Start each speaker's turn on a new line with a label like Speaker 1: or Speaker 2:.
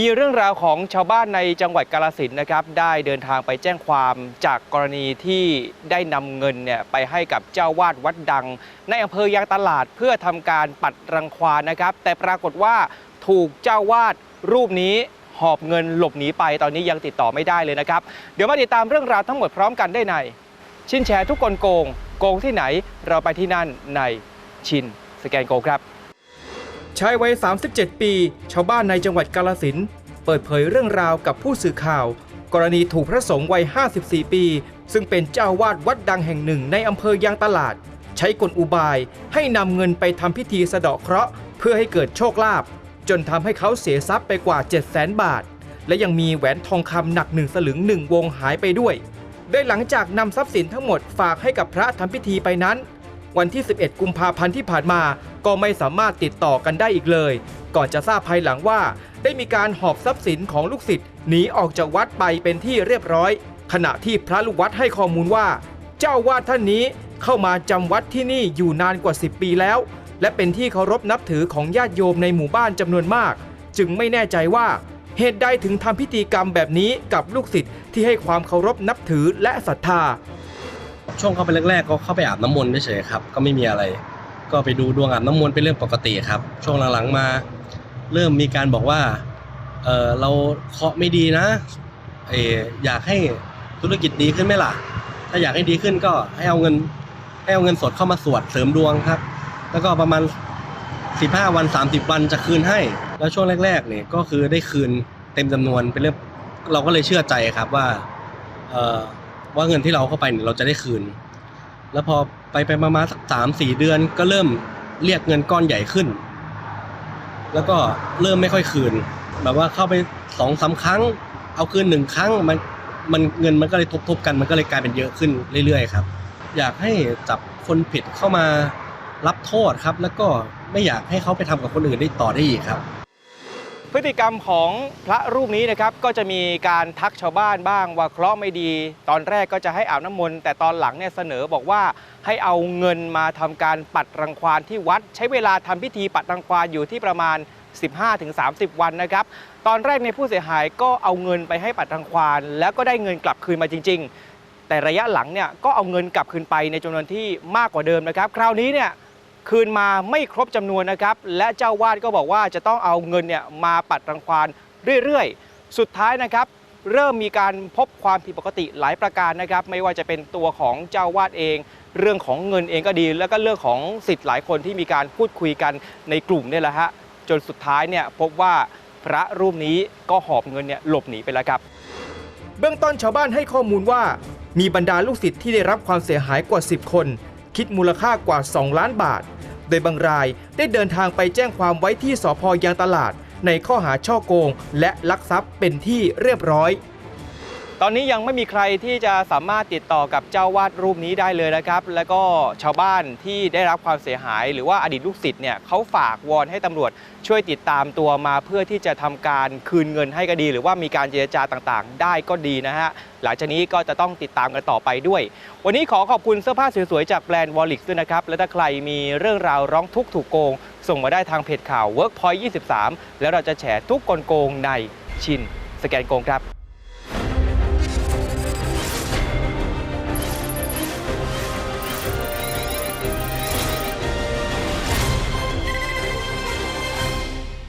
Speaker 1: มีเรื่องราวของชาวบ้านในจังหวัดกาลสินนะครับ ได้เดินทางไปแจ้งความจากกรณีที่ได้นำเงินเนี่ยไปให้กับเจ้าวาดวัดดัง ในอำเภอยางตลาดเพื่อทำการปัดรังควานนะครับ แต่ปรากฏว่าถูกเจ้าวาดรูปนี้หอบเงินหลบหนีไปตอนนี้ยังติดต่อไม่ได้เลยนะครับ เดี๋ยวมาติดตามเรื่องราวทั้งหมดพร้อมกันได้ใน ชินแชร์ทุกคนโกง โกงที่ไหนเราไปที่นั่นในชินสแกนโกครับ ชายวัย 37 ปี ชาวบ้านในจังหวัดกาลสินเปิดเผยเรื่องราวกับผู้สื่อข่าว กรณีถูกพระสงฆ์วัย 54 ปี ซึ่งเป็นเจ้าวาดวัดดังแห่งหนึ่งในอำเภอยางตลาด ใช้กลอุบายให้นำเงินไปทำพิธีสะเดาะเคราะห์เพื่อให้เกิดโชคลาภจนทำให้เขาเสียทรัพย์ไปกว่า 700,000 บาท และยังมีแหวนทองคำหนักหนึ่งสลึงหนึ่งวงหายไปด้วยโดยหลังจากนำทรัพย์สินทั้งหมดฝากให้กับพระทำพิธีไปนั้น วันที่ 11 กุมภาพันธ์ที่ผ่านมา ก็ไม่สามารถติดต่อกันได้อีกเลย ก่อนจะทราบภายหลังว่า ได้มีการหอบทรัพย์สินของลูกศิษย์หนีออกจากวัดไปเป็นที่เรียบร้อย ขณะที่พระลูกวัดให้ข้อมูลว่า เจ้าวาดท่านนี้เข้ามาจำวัดที่นี่อยู่นานกว่า 10 ปีแล้ว และเป็นที่เคารพนับถือของญาติโยมในหมู่บ้านจำนวนมาก จึงไม่แน่ใจว่าเหตุใดถึงทำพิธีกรรมแบบนี้กับลูกศิษย์ที่ให้ความเคารพนับถือและศรัทธา
Speaker 2: ช่วงเข้าไปแรกๆก็เข้าไปอาบน้ำมนต์เฉยๆครับก็ไม่มีอะไร ก็ไปดูดวงอาบน้ำมนต์เป็นเรื่องปกติครับ ช่วงหลังๆมา เริ่มมีการบอกว่าเออเราเคาะไม่ดีนะเอออยากให้ธุรกิจดีขึ้นไหมล่ะ ถ้าอยากให้ดีขึ้นก็ให้เอาเงินให้เอาเงินสดเข้ามาสวดเสริมดวงครับ แล้วก็ประมาณ15วัน30วันจะคืนให้ แล้วช่วงแรกๆเนี่ยก็คือได้คืนเต็มจำนวนเป็นเรื่องเราก็เลยเชื่อใจครับว่าเออ ว่าเงินที่เราเข้าไปเนี่ยเราจะได้คืน แล้วพอไปไปมาๆสักสามสี่เดือนก็เริ่มเรียกเงินก้อนใหญ่ขึ้น แล้วก็เริ่มไม่ค่อยคืน แบบว่าเข้าไปสองสามครั้ง เอาคืนหนึ่งครั้งมันมันเงินมันก็เลยทบๆกันมันก็เลยกลายเป็นเยอะขึ้นเรื่อยๆครับ อยากให้จับคนผิดเข้ามารับโทษครับ แล้วก็ไม่อยากให้เขาไปทำกับคนอื่นได้ต่อได้อีกครับ
Speaker 1: พฤติกรรมของพระรูปนี้นะครับก็จะมีการทักชาวบ้านบ้างว่าเคราะห์ไม่ดี ตอนแรกก็จะให้อาบน้ำมนต์แต่ตอนหลังเนี่ยเสนอบอกว่าให้เอาเงินมาทำการปัดรังควานที่วัด ใช้เวลาทำพิธีปัดรังควานอยู่ที่ประมาณ 15-30 วันนะครับ ตอนแรกในผู้เสียหายก็เอาเงินไปให้ปัดรังควานแล้วก็ได้เงินกลับคืนมาจริง ๆ แต่ระยะหลังเนี่ยก็เอาเงินกลับคืนไปในจำนวนที่มากกว่าเดิมนะครับ คราวนี้เนี่ย คืนมาไม่ครบจำนวนนะครับ และเจ้าวาดก็บอกว่าจะต้องเอาเงินเนี่ยมาปัดรังควานเรื่อยๆ สุดท้ายนะครับเริ่มมีการพบความผิดปกติหลายประการนะครับ ไม่ว่าจะเป็นตัวของเจ้าวาดเอง เรื่องของเงินเองก็ดี แล้วก็เรื่องของสิทธิ์หลายคนที่มีการพูดคุยกันในกลุ่มเนี่ยแหละฮะจนสุดท้ายเนี่ยพบว่าพระรูปนี้ก็หอบเงินเนี่ยหลบหนีไปแล้วครับ เบื้องต้นชาวบ้านให้ข้อมูลว่า มีบรรดาลูกศิษย์ที่ได้รับความเสียหายกว่า 10 คน คิดมูลค่ากว่า 2 ล้านบาท โดยบางรายได้เดินทางไปแจ้งความไว้ที่สพยางตลาด ในข้อหาช่อโกง และลักทรัพย์เป็นที่เรียบร้อย ตอนนี้ยังไม่มีใครที่จะสามารถติดต่อกับเจ้าวาดรูปนี้ได้เลยนะครับ แล้วก็ชาวบ้านที่ได้รับความเสียหาย หรือว่าอดีตลูกศิษย์เนี่ยเขาฝากวอนให้ตำรวจช่วยติดตามตัวมาเพื่อที่จะทำการคืนเงินให้ก็ดี หรือว่ามีการเจรจาต่างๆ ได้ก็ดีนะฮะหลังจากนี้ก็จะต้องติดตามกันต่อไปด้วย วันนี้ขอขอบคุณเสื้อผ้าสวยๆจากแบรนด์วอลลิกด้วยนะครับและถ้าใครมีเรื่องราวร้องทุกข์ถูกโกง ส่งมาได้ทางเพจข่าว Workpoint 23 แล้วเราจะแฉทุกกลโกงในชินสแกนโกงครับ